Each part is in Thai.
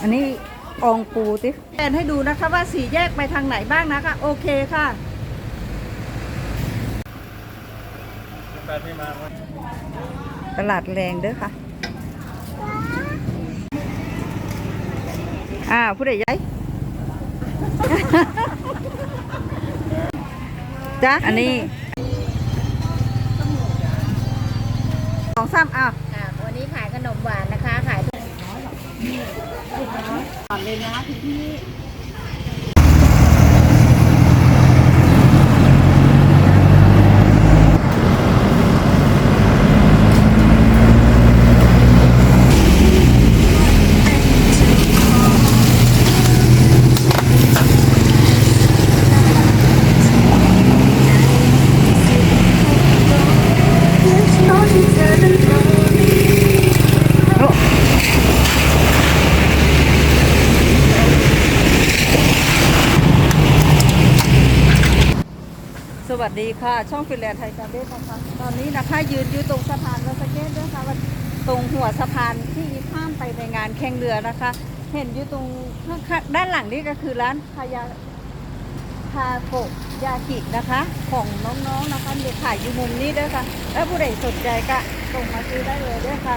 อันนี้องปูติแทนให้ดูนะคะว่าสี่แยกไปทางไหนบ้างนะคะ โอเคค่ะตลาดแรงเด้อค่ะอ้าวผู้ใดย้ายจ้ะอันนี้สองสามอ้าว หวานนะคะขายทุกก่อนเลยนะพี่ ช่องฟิลแลนด์ไทยการเด้นะคะ ตอนนี้นะคะยืนอยู่ตรงสะพานรถสเกตด้วยค่ะตรงหัวสะพานที่ข้ามไปในงานแข่งเรือนะคะ เห็นอยู่ตรงข้างด้านหลังนี่ก็คือร้านพายาคาโกยากินะคะ ของน้องๆนะคะเด็กขายอยู่มุมนี้ด้วยค่ะ แล้วผู้ใดสนใจก็ตรงมาซื้อได้เลยด้วยค่ะ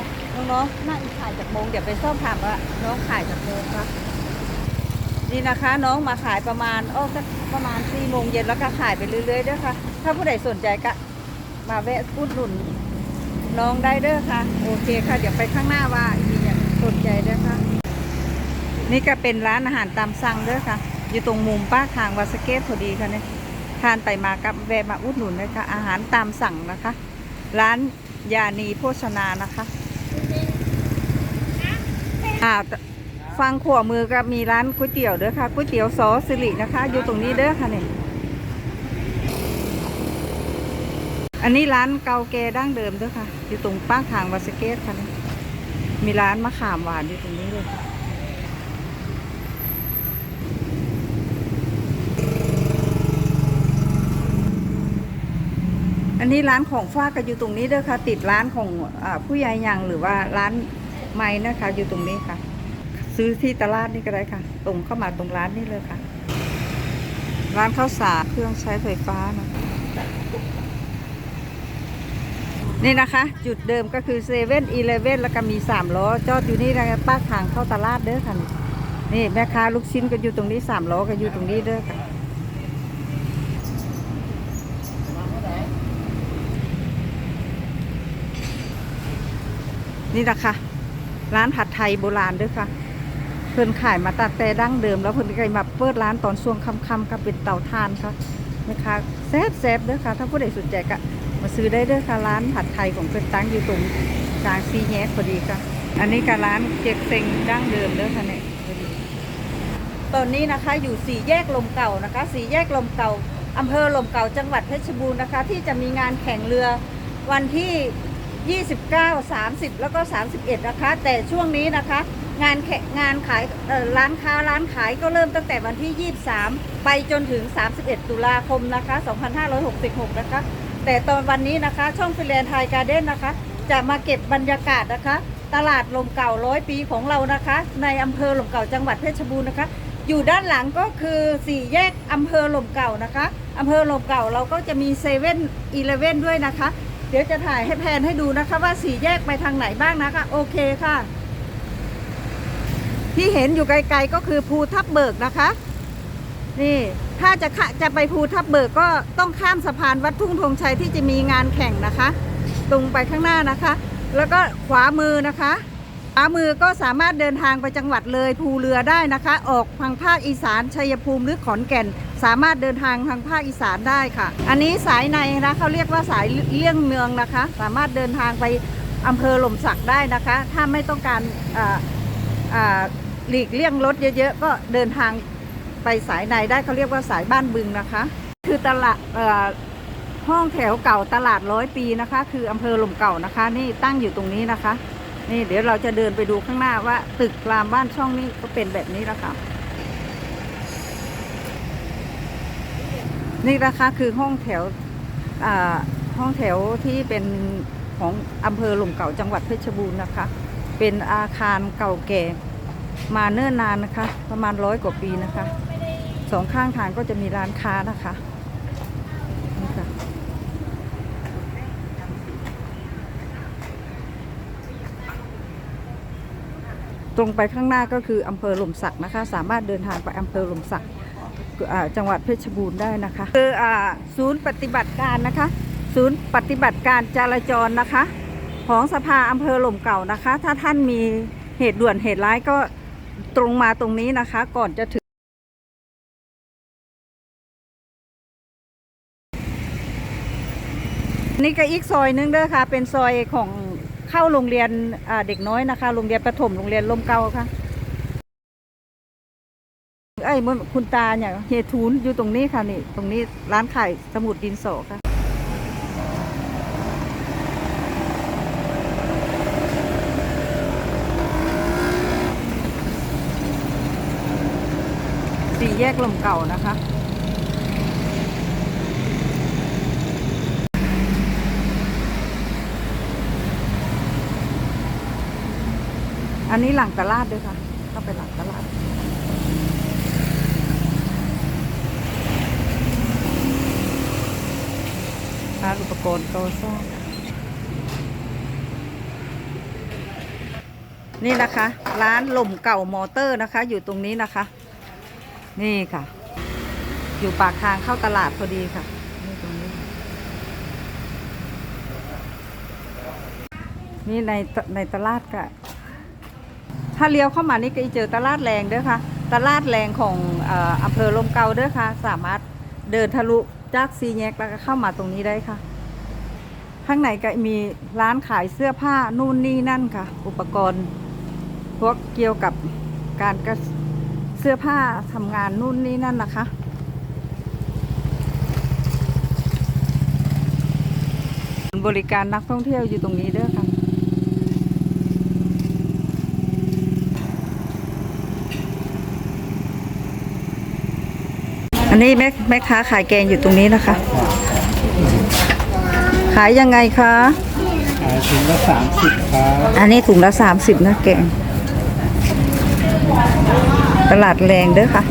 น้องๆน่าขายจากโมงเดี๋ยวไปสอบถามว่าน้องขายจากโมงคะนี่นะคะน้องมาขายประมาณโอ้สักประมาณสี่โมงเย็นแล้วก็ขายไปเรื่อยๆด้อค่ะ ถ้าผู้ใดสนใจก็มาแวะอุดหนุนน้องได้เด้อค่ะ โอเคค่ะ เดี๋ยวไปข้างหน้าว่าอีกอย่างสนใจเด้อค่ะ นี่ก็เป็นร้านอาหารตามสั่งเด้อค่ะ อยู่ตรงมุมป้าคางวาสเกตพอดีค่ะเนี่ยทานไปมากับแวะมาอุดหนุนเลยค่ะอาหารตามสั่งนะคะ ร้านยานีโภชนานะคะอ่าฟังขวามือก็มีร้านก๋วยเตี๋ยวเด้อค่ะก๋วยเตี๋ยวซอสิรินะคะ อยู่ตรงนี้เด้อค่ะเนี่ย อันนี้ร้านเกาแกดั้งเดิมเด้อค่ะ อยู่ตรงป้าทางวาสเกตค่ะ มีร้านมะขามหวานอยู่ตรงนี้เลยค่ะอันนี้ร้านของฝ้าก็อยู่ตรงนี้เด้อค่ะ ติดร้านของอผู้ใหญ่ยังหรือว่าร้านไม้นะคะ อยู่ตรงนี้ค่ะ ซื้อที่ตลาดนี่ก็ได้ค่ะ ตรงเข้ามาตรงร้านนี่เลยค่ะ ร้านข้าวสารเครื่องใช้ไฟฟ้านะ นี่นะคะ จุดเดิมก็คือเซเว่นอีเลเว่นแล้วก็มีสามล้อ จอดอยู่นี่นะคะป้าทางเข้าตลาดเด้อค่ะ นี่แม่ค้าลูกชิ้นก็อยู่ตรงนี้สามล้อก็อยู่ตรงนี้เด้อค่ะนี่นะคะร้านผัดไทยโบราณด้วยค่ะ เพิ่นขายมาตั้งแต่ดั้งเดิม แล้วเพิ่นก็มาเปิดร้านตอนช่วงค่ำๆก็เป็นเตาถ่านค่ะนะคะแซ่บแซ่บๆเด้อค่ะ ถ้าผู้ใดสนใจก็ มาซื้อได้เด้อค่ะร้านผัดไทยของเพิ่นตั้งอยู่ตรงกลางซีแยกพอดีค่ะ อันนี้ก็ร้านเจ็กเซ็งดั้งเดิมเด้อค่ะเนี่ยพอดีตอนนี้นะคะอยู่สี่แยกลมเก่านะคะสี่แยกลมเก่าอำเภอลมเก่าจังหวัดเพชรบูรณ์นะคะ ที่จะมีงานแข่งเรือวันที่ 29 30 แล้วก็ 31 นะคะ แต่ช่วงนี้นะคะ งานแข่งงานขายร้านค้าร้านขายก็เริ่มตั้งแต่วันที่ 23 ไปจนถึง 31 ตุลาคมนะคะ 2566 นะคะ แต่ตอนวันนี้นะคะช่องฟิแลนไทยการ์เด้นนะคะ จะมาเก็บบรรยากาศนะคะ ตลาดลมเก่าร้อยปีของเรานะคะ ในอำเภอลมเก่าจังหวัดเพชรบูรณ์นะคะ อยู่ด้านหลังก็คือสี่แยกอำเภอลมเก่านะคะอำเภอลมเก่าเราก็จะมีเซเว่นอีเลเว่นด้วยนะคะ เดี๋ยวจะถ่ายให้แพนให้ดูนะคะว่าสี่แยกไปทางไหนบ้างนะคะ โอเคค่ะ ที่เห็นอยู่ไกลๆก็คือภูทับเบิกนะคะ นี่ ถ้าจะขะจะไปภูทับเบิกก็ต้องข้ามสะพานวัดทุ่งธงชัยที่จะมีงานแข่งนะคะ ตรงไปข้างหน้านะคะ แล้วก็ขวามือนะคะขวามือก็สามารถเดินทางไปจังหวัดเลยภูเรือได้นะคะ ออกทางภาคอีสานชัยภูมิหรือขอนแก่น สามารถเดินทางทางภาคอีสานได้ค่ะ อันนี้สายในนะเขาเรียกว่าสายเลี่ยงเมืองนะคะ สามารถเดินทางไปอำเภอหล่มสักได้นะคะ ถ้าไม่ต้องการอ่าอ่าหลีกเลี่ยงรถเยอะ ๆ ก็เดินทาง ไปสายในได้เขาเรียกว่าสายบ้านบึงนะคะ คือตลาดห้องแถวเก่าตลาดร้อยปีนะคะ คืออำเภอหล่มเก่านะคะ นี่ตั้งอยู่ตรงนี้นะคะ นี่เดี๋ยวเราจะเดินไปดูข้างหน้าว่า ตึกรามบ้านช่องนี้ก็เป็นแบบนี้แล้วค่ะนี่นะคะคือห้องแถวห้องแถวที่เป็นของอำเภอหล่มเก่าจังหวัดเพชรบูรณ์นะคะ เป็นอาคารเก่าแก่มาเนิ่นนานนะคะ ประมาณร้อยกว่าปีนะคะ สองข้างทางก็จะมีร้านค้านะคะนี่ค่ะตรงไปข้างหน้าก็คืออำเภอหล่มสักนะคะ สามารถเดินทางไปอำเภอหล่มสักจังหวัดเพชรบูรณ์ได้นะคะคืออศูนย์ปฏิบัติการนะคะ ศูนย์ปฏิบัติการจราจรนะคะ ของสภาอำเภอหล่มเก่านะคะ ถ้าท่านมีเหตุด่วนเหตุร้ายก็ตรงมาตรงนี้นะคะ ก่อนจะถึง นี่ก็อีกซอยหนึงเด้อค่ะ เป็นซอยของเข้าโรงเรียนเด็กน้อยนะคะ โรงเรียนประถมโรงเรียนลมเก่าค่ะไอ้ยมันคุณตาเนี่ยเฮทูนอยู่ตรงนี้ค่ะนี่ ตรงนี้ร้านขายสมุดดินสอค่ะสี่แยกลมเก่านะคะ อันนี้หลังตลาดด้วยค่ะ เข้าไปหลังตลาดร้าอุปกรณ์ก่อสร้างนี่นะคะ ร้านหล่มเก่ามอเตอร์นะคะ อยู่ตรงนี้นะคะ นี่ค่ะ อยู่ปากทางเข้าตลาดพอดีค่ะนี่ตรงนี้นี่ในในตลาดก็ ถ้าเลี้ยวเข้ามานี่ก็จะเจอตลาดแรงเด้อค่ะ ตลาดแรงของอำเภอลมเกาเด้อค่ะ สามารถเดินทะลุจากซีแยกแล้วก็เข้ามาตรงนี้ได้ค่ะ ข้างในก็มีร้านขายเสื้อผ้านู่นนี่นั่นค่ะ อุปกรณ์พวกเกี่ยวกับการกเสื้อผ้าทำงานนู่นนี่นั่นนะคะบริการนักท่องเที่ยวอยู่ตรงนี้เด้อค่ะ อันนี้แม่แม่ค้าขายแกงอยู่ตรงนี้นะคะ ขายยังไงคะขายถุงละสามสิบครับอันนี้ถุงละสามสิบนะแกง ตลาดแรงเด้อค่ะ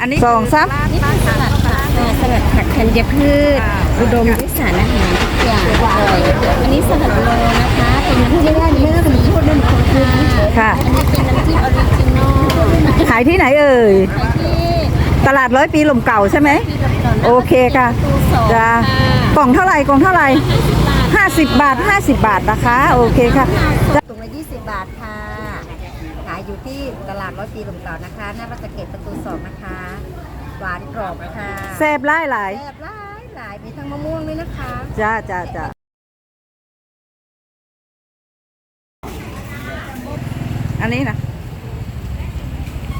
อันนี้สองสามนี่คือสลัดผักค่ะสลัดผักธัญพืชอ่าอุดมด้วยสารอาหารทุก อย่างอร่อยอันนี้สลัดโลนะคะ เป็นน้ำจิ้มเนื้อเป็นพูดด้วยคนคือค่ะอันนี้เป็นน้ำจิ้มออริจินอลขายที่ไหนเอ่ยที่ตลาดร้อยปีลมเก่าใช่ไหม โอเคค่ะตู้สองจ้าค่ะกล่องเท่าไหร่กล่องเท่าไหร่ห้าสิบบาทห้าสิบบาทนะคะ โอเคค่ะถุงละ20บาทค่ะ ขายอยู่ที่ตลาดร้อยปีลมเก่านะคะ หน้าวัดสะเก็ดประตูสองนะคะ หวานกรอบค่ะแซ่บไล่หลายแซ่บหลายมีทั้งมะม่วงด้วยนะคะจ้าจ้าจ้าอันนี้นะ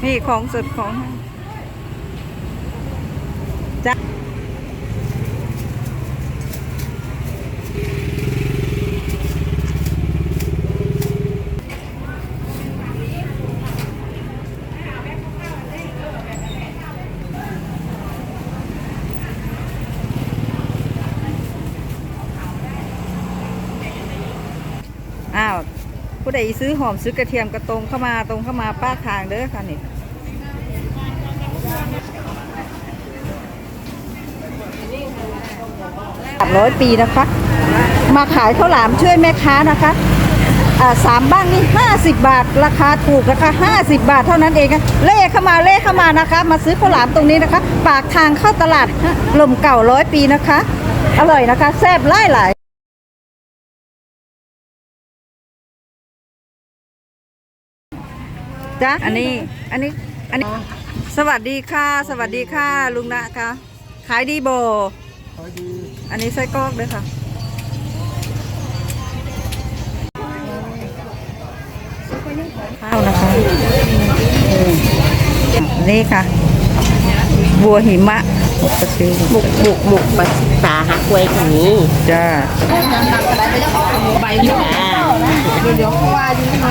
นี่ของสดของจ้าอ้าว ผู้ใด ซื้อหอมซื้อกระเทียมกระตรงเข้ามาตรงเข้ามาป้ากทางเด้อค่ะนี่ร้อยปีนะคะ มาขายข้าวหลามช่วยแม่ค้านะคะอ่าสามบ้างนี่ห้าสิบบาท ราคาถูกนะคะห้าสิบบาทเท่านั้นเองนะเล่เข้ามาเล่เข้ามานะคะ มาซื้อข้าวหลามตรงนี้นะคะ ปากทางเข้าตลาดลมเก่าร้อยปีนะคะ อร่อยนะคะ แซ่บไล่หลาย จ้ะอันนี้อันนี้อันนี้ สวัสดีค่ะ สวัสดีค่ะลุงนะคะขายดีโบ ขายดีอันนี้ไส้กรอกด้วยค่ะ ข้าวนะคะนี่ค่ะ บัวหิมะกระซิวบุกบุกบุกปลาปลาหักไว้ตรงนี้จ้า ใบเดียวเดี๋ยวเขาว่าอยู่ไหม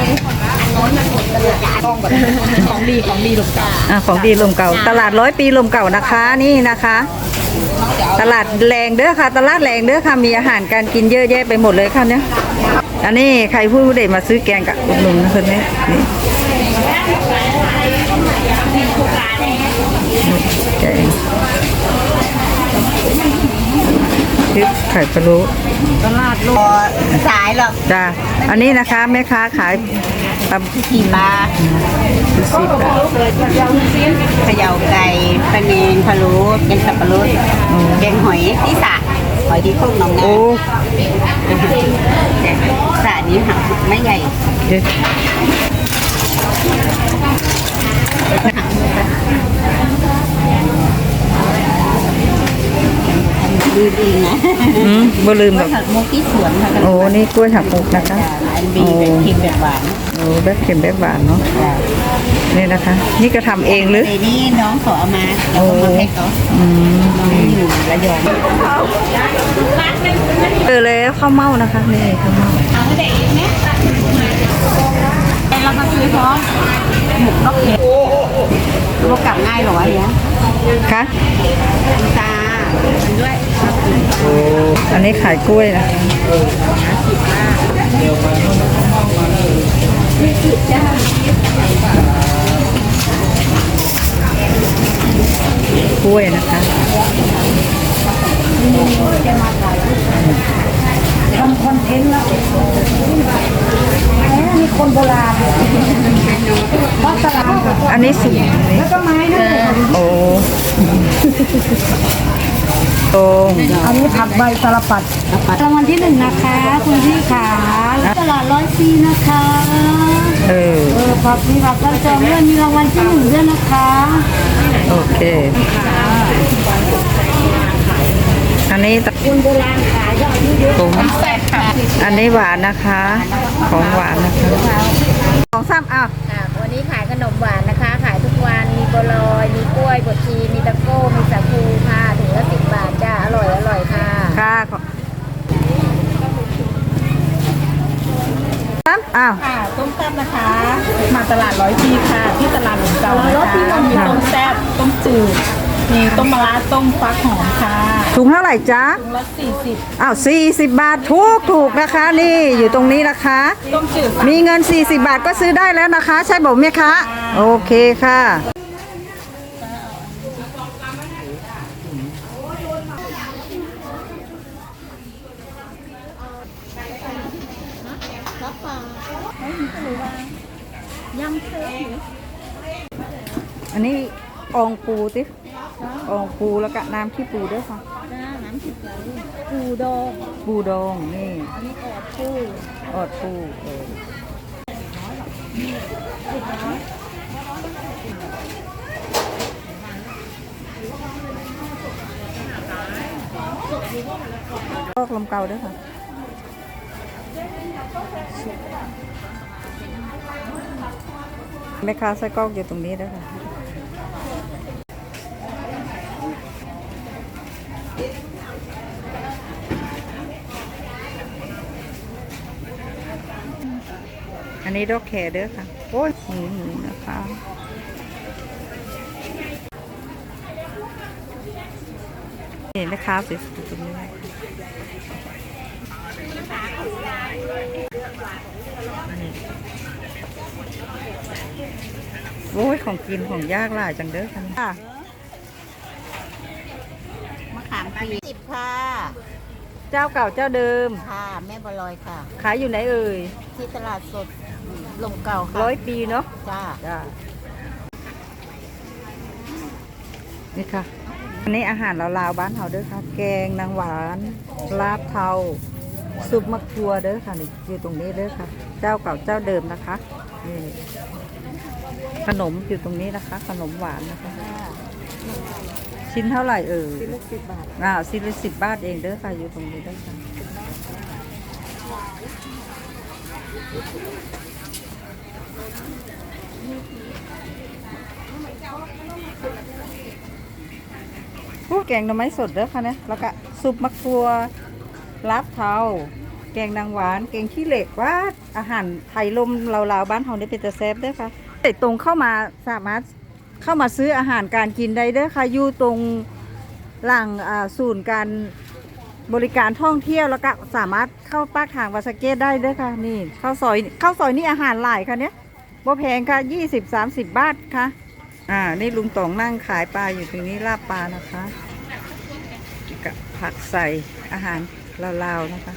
ของดีของดีลงจ้าอะของดีลมเก่า ตลาดร้อยปีลมเก่านะคะนี่นะคะ ตลาดแรงเด้อค่ะ ตลาดแรงเด้อค่ะมีอาหารการกินเยอะแยะไปหมดเลยค่ะเนี่ยอันนี้ใครพูดเด็มาซื้อแกงกับอุดหนุนนะคนนี้นี่แกง พริกไข่ปลาลูตลาดโลสายหรอกจ้าอันนี้นะคะแม่ค้าขายปลาขี่ปลาสิบบาทเขย่าไก่ปลาเนนพะโล้แกงสับปะรดแกงหอยที่สระหอยที่พุ่งหนองนาโอ้สระนี้หักไม่ใหญ่เดี๋ยวดีดีนะอืมบ่ลืมหรอกผักมุกที่สวนค่ะโอ้นี่กล้วยหักมุกนะคะอันบีแบบเค็มแบบหวานโอ้แบบเค็มแบบหวานเนาะนี่นะคะ นี่ก็ทำเองหรือเดี๋ยวนี้น้องขอเอามาแล้วก็มาแพ็คเขาอืมน้องอยู่ระยองเออแล้วข้าวเม่านะคะนี่ข้าวเม่าแต่เรามาซื้อพร้อมหมกนกเห็ดรู้กลับง่ายเหรอวะเนี่ย คะ ตาด้วย โอ้อันนี้ขายกล้วยนะคะกล้วยนะคะทำคอนเทนต์แล้วมีคนโบราณวัดตลาดอันนี้สุกแล้วก็ไม้ด้วยโอ้ ตรงอันนี้ผักใบสลับปัดรางวัลที่หนึ่งนะคะคุณพี่ขาตลาดร้อยซีนะคะ เออเออผักมีผักกันจองด้วยมีรางวัลที่หนึ่งด้วยนะคะ โอเค อันนี้ตคุณโบราณขายยอดที่เยอะผมแปดค่ะอันนี้หวานนะคะ ของหวานนะคะของซ้ำอ้าวค่ะวันนี้ขายขนมหวานนะคะ ขายทุกวันมีบัวลอย มีกล้วยบดชี มีตะโก้ มีสาคูค่ะถุงละสิบบา ทจ้าอร่อยอร่อยค่ะค่ะขอซ้ำอ้าว ค่ะต้มแซ่บนะคะ มาตลาดร้อยปีค่ะ ที่ตลาดหลวงเก่านะคะมีต้มแซ่บต้มจืดมีต้มมะระต้มฟักหอมค่ะถุงเท่าไหร่จ๊ะถุงละสี่สิบอ้าว40บาทถูกถูกนะคะ นี่อยู่ตรงนี้นะคะ ต้มจืดมีเงิน 40 บาทก็ซื้อได้แล้วนะคะ ใช่บอกไหมคะ โอเคค่ะ อันนี้ อองปูติอองปูแล้วก็น้ำที่ปูด้วยค่ะ น้ำจืดปูดองปูดองนี่ อันนี้ออดปูออดปูเออก็ลมเกาด้วยค่ะแม่ค้าไส้กรอกอยู่ตรงนี้ด้วยค่ะ อันนี้ดอกแคร์เด้อค่ะ โอ้ยหมูหมูนะคะเห็นไหมคะสวยๆตรงนี้โอ้ยของกินของยากหลายจังเด้อค่ะามปีสิบค่ะ เจ้าเก่าเจ้าเดิม ค่ะแม่บัวลอยค่ะ ขายอยู่ไหนเอ่ย ที่ตลาดสดลมเก่าค่ะร้อยปีเนาะ จ้า จ้า นี่ค่ะ อันนี้อาหารลาวๆบ้านเฮาเด้อค่ะ แกงนางหวาน ลาบเทา ซุปมะครัวเด้อค่ะนี่อยู่ตรงนี้เด้อค่ะ เจ้าเก่าเจ้าเดิมนะคะนี่ขนมอยู่ตรงนี้นะคะ ขนมหวานนะคะ ชิ้นเท่าไหร่เอ่ยสิบบาทอ่าชิ้นละสิบบาทเองเด้อค่ะอยู่ตรงนี้เด้อค่ะพวกแกงหน่อไม้สดเด้อค่ะเนี่ยแล้วก็ซุปมะครัวลาบเทาแกงนางหวาน แกงขี้เหล็กว่าอาหารไทยลมลาวๆบ้านเฮาได้เป็นแต่แซ่บเด้อค่ะแต่ตรงเข้ามาสามารถ เข้ามาซื้ออาหารการกินได้เด้อค่ะอยู่ตรงหลังศูนย์การบริการท่องเที่ยวแล้วก็สามารถเข้าปากทางวาสเกตได้ด้อค่ะนี่ข้าวซอยข้าวซอยนี่อาหารหลายค่ะเนี้ยบ่แพงค่ะ20 30บาทค่ะ อ่า นี่ลุงตองนั่งขายปลาอยู่ตรงนี้ลาบปลานะคะกับผักใส่อาหารลาวๆนะคะ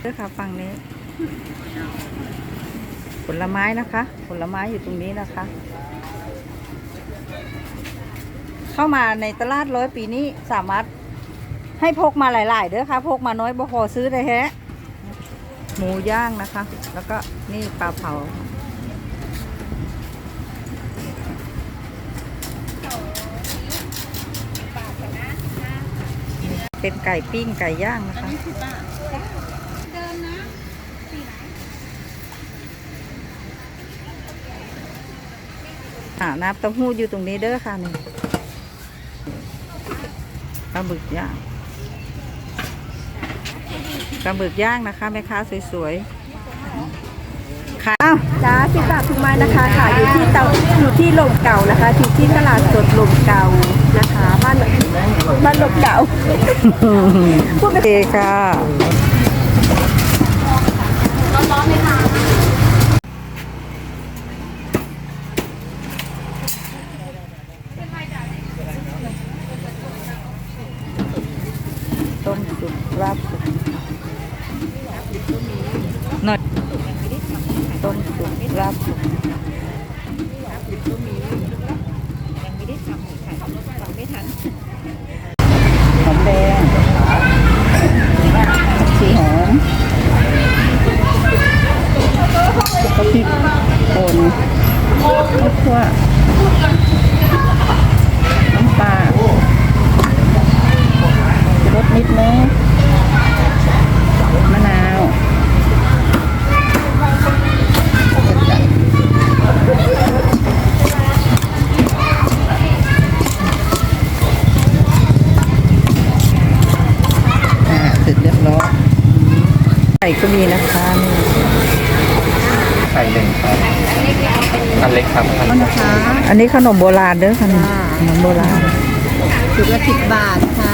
เด้อค่ะฝั่งนี้ ลไม้นะคะ ผลไม้อยู่ตรงนี้นะคะ เข้ามาในตลาดร้อยปีนี้สามารถให้พกมาหลาย ๆ เด้อค่ะ พกมาน้อยบ่พอซื้อได้แฮะหมูย่างนะคะ แล้วก็นี่ปลาเผา เป็นไก่ปิ้งไก่ย่างนะคะ อ่าน้ำเต้าหู้อยู่ตรงนี้เด้อค่ะนี่ปลาบึกย่างปลาบึกย่างนะคะแม่ค้าสวยๆค่ะอ้าวจ้าสิบบาททุกไม้นะคะขายอยู่ที่เตาอยู่ที่ลมเก่านะคะอยู่ที่ตลาดสดลมเก่านะคะบ้านบ้านลมเก่าพูดไปเลยค่ะ ต้มสุกลาบสุกหน่อยต้มสุกลาบสุกหอมแดงสีหอมแล้วก็พริกป่นข้าวคั่วน้ำปลารสนิดนึงมะนาวอ่าเสร็จเรียบร้อยไก่ก็มีนะคะนี่ ไข่หนึ่งครับอันเล็กครับอัน นะคะ อั นนี้ขนมโบราณเด้อขนมขนมโบราณถุงละสิบบาทค่ะ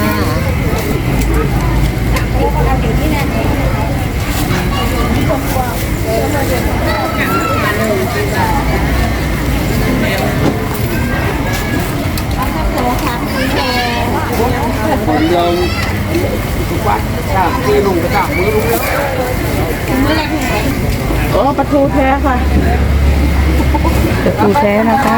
ผมลงวัดสามที่ลุงไปสามมือลุงแล้วโอ้ปลาทูแท้ค่ะ ปลาทูแท้นะคะ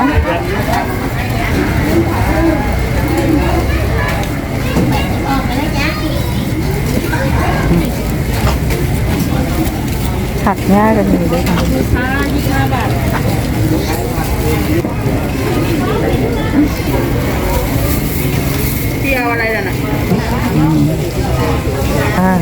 ผักง่ายกันมีด้วยค่ะ ค่ะยี่สิบห้าบาท เดียวอะไรล่ะน่ะ อ่า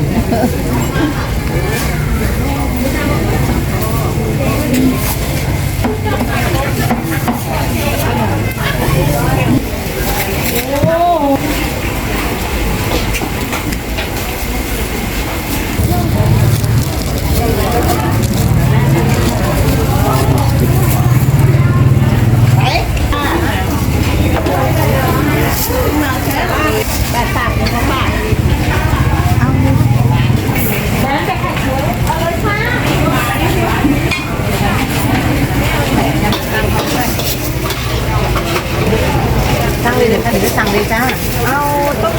สั่งเลยเดี๋ยว จ้าเอาต้ม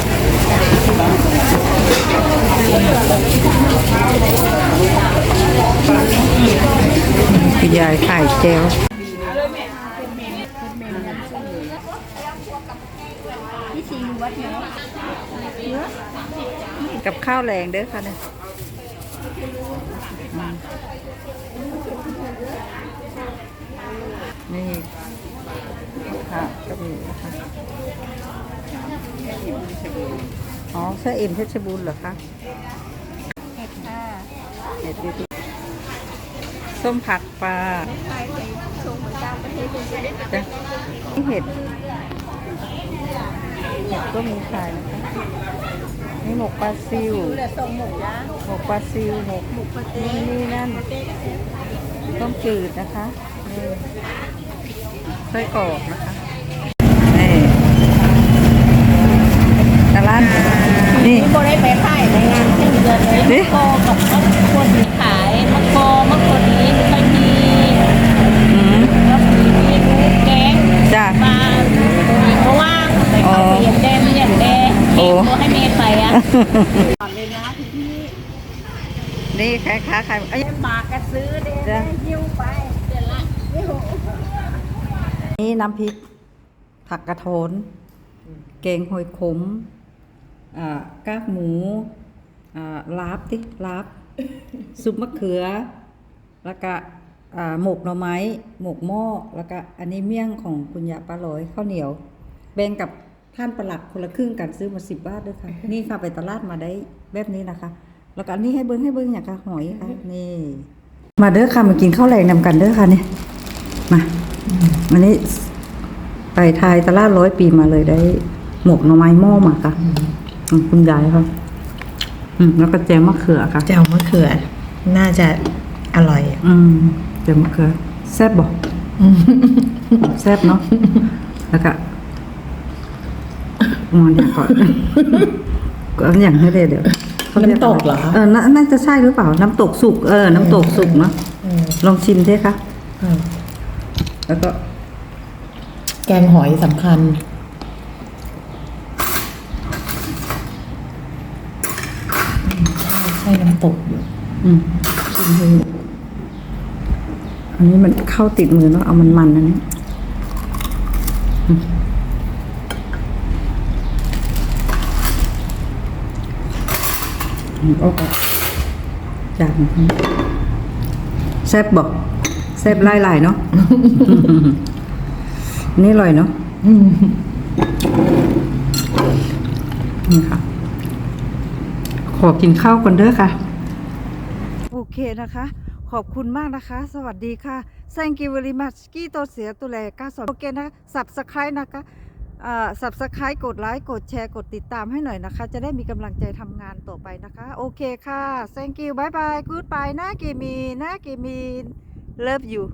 คุณยายขายเจวกับข้าวแรงเด้อค่ะเนี่ยนี่ค่ะก็มีนะคะ อ๋อเสื้อเอ็มเพชรบูรณ์เหรอคะเห็ดค่ะเห็ดดูดิส้มผักปลาขายไปส่งเหมือนต่างประเทศเลยจ้ะนี่เห็ดเห็ดก็มีขายนะคะนี่หมกปลาซิวเหลือส่งหมูย่างหมกปลาซิวหมกหมูปลาเต้นู่นนี่นั่นต้มจืดนะคะนี่ไส้กรอกนะคะนี่ ตลาดนี่นี่โบได้ไปขายในงานที่เดือนเลยนี่มะโกกับมะกรูดขายมะโกมะกรูดนี้ไม่ค่อยมีอืมก็มีมีลูกแกงจ้าปลาเพราะว่าไปเข้าไปอย่างแดงอย่างแดงโอ้เก็บตัวให้เมย์ไปอะนี่ขายขาขายเอ้ยหมากกระซื้อเด้จ้ะยิ้วไปเดี๋ยวละนี่น้ำพริกผักกระโทนเกงหอยขมอ่า กากหมูอ่าลาบติลาบซุปมะเขือ แล้วก็อ่าหมกหน่อไม้หมกหม้อแล้วก็อันนี้เมี่ยงของคุณยาป้าลอยข้าวเหนียว แบ่งกับท่านประหลัดคนละครึ่งกันซื้อมาสิบบาทด้วยค่ะ นี่ค่ะไปตลาดมาได้แบบนี้นะคะ แล้วก็อันนี้ให้เบิ้งให้เบิ้งอย่างค่ะหอยค่ะนี่ มาเด้อค่ะมากินข้าวแรงนำกันเด้อค่ะเนี่ยมาอันนี้ไปทายตลาดร้อยปีมาเลยได้หมกหน่อไม้หม้อมาค่ะอืม คุณยายค่ะอืม แล้วก็แจมมะเขือค่ะ แจ่วมะเขือ น่าจะอร่อย อืมแจมมะเขือแซ่บบอกแซ่บเนาะแล้วก็มองอย่างก่อนก็เอาอย่างให้ได้เดี๋ยวเขารียน้ำตกเหรอเออน่าน่าจะใช่หรือเปล่า น้ำตกสุกเออ น้ำตกสุกเนาะอืมลองชิมสิคะอืมแล้วก็ แกงหอยสำคัญ ใช่น้ำ ตกอยู่ อืมชิมดอันนี้มันเข้าติดมือเนาะเอามันมันๆนะเนี่ยอืมอืมโอ้ก็จานแซ่บบอกแซ่บไล่ไล่เนาะนี่อร่อยเนาะนี่ค่ะ ขอกินข้าวก่อนเด้อค่ะ นะคะ ขอบคุณมากนะคะ สวัสดีค่ะ thank you very much กี้ตัวเสียตัวแลก้าสอนโอเคนะ subscribe นะคะอ่า subscribe กดไลค์ กดแชร์ กดติดตามให้หน่อยนะคะ จะได้มีกำลังใจทำงานต่อไปนะคะ โอเคค่ะ thank you bye bye goodbye นะเกมีนะเกมี love you